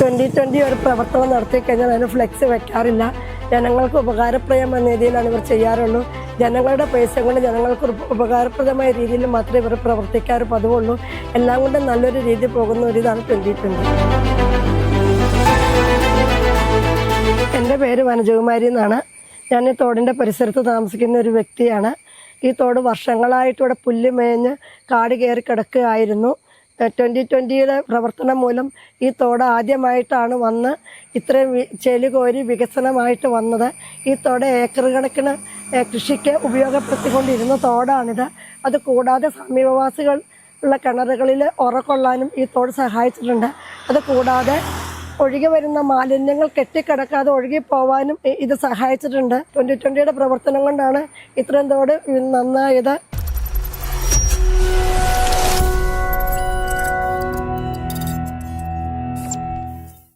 Twenty twenty ഒരു പ്രവർത്തനം നടത്തി കഴിഞ്ഞാൽ അതിന് ഫ്ലെക്സ് വെക്കാറില്ല. ജനങ്ങൾക്ക് ഉപകാരപ്രദം എന്ന രീതിയിലാണ് ഇവർ ചെയ്യാറുള്ളൂ. ജനങ്ങളുടെ പൈസ കൊണ്ട് ജനങ്ങൾക്ക് ഉപകാരപ്രദമായ രീതിയിൽ മാത്രമേ ഇവർ പ്രവർത്തിക്കാറ് പതിവുള്ളൂ. എല്ലാം കൊണ്ടും നല്ലൊരു രീതി പോകുന്ന ഒരു ഇതാണ് ട്വന്റി ട്വന്റി എന്റെ പേര് വനജകുമാരി എന്നാണ്. ഞാൻ ഈ തോടിന്റെ പരിസരത്ത് താമസിക്കുന്ന ഒരു വ്യക്തിയാണ്. ഈ തോട് വർഷങ്ങളായിട്ട് ഇവിടെ പുല്ല് മേഞ്ഞ് കാട് കയറി കിടക്കുകയായിരുന്നു. ട്വന്റി ട്വന്റിയുടെ പ്രവർത്തനം മൂലം ഈ തോട് ആദ്യമായിട്ടാണ് വന്ന് ഇത്രയും ചെളി കോരി വികസനമായിട്ട് വന്നത്. ഈ തോട് ഏക്കർ കണക്കിന് കൃഷിക്ക് ഉപയോഗപ്പെടുത്തിക്കൊണ്ടിരുന്ന തോടാണിത്. അത് കൂടാതെ സമീപവാസികൾ ഉള്ള കിണറുകളിൽ ഉറക്കൊള്ളാനും ഈ തോട് സഹായിച്ചിട്ടുണ്ട്. അത് കൂടാതെ ഒഴുകി വരുന്ന മാലിന്യങ്ങൾ കെട്ടിക്കിടക്കാതെ ഒഴുകി പോവാനും ഇത് സഹായിച്ചിട്ടുണ്ട്. ട്വന്റി ട്വന്റിയുടെ പ്രവർത്തനം കൊണ്ടാണ് ഇത്രയും തോട് നന്നായത്.